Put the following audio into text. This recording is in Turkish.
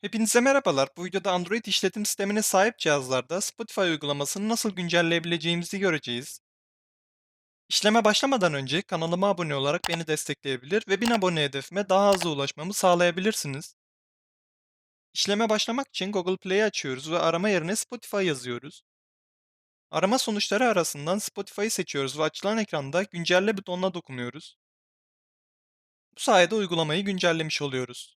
Hepinize merhabalar. Bu videoda Android işletim sistemine sahip cihazlarda Spotify uygulamasını nasıl güncelleyebileceğimizi göreceğiz. İşleme başlamadan önce kanalıma abone olarak beni destekleyebilir ve 1000 abone hedefime daha hızlı ulaşmamı sağlayabilirsiniz. İşleme başlamak için Google Play'i açıyoruz ve arama yerine Spotify yazıyoruz. Arama sonuçları arasından Spotify'ı seçiyoruz ve açılan ekranda güncelle butonuna dokunuyoruz. Bu sayede uygulamayı güncellemiş oluyoruz.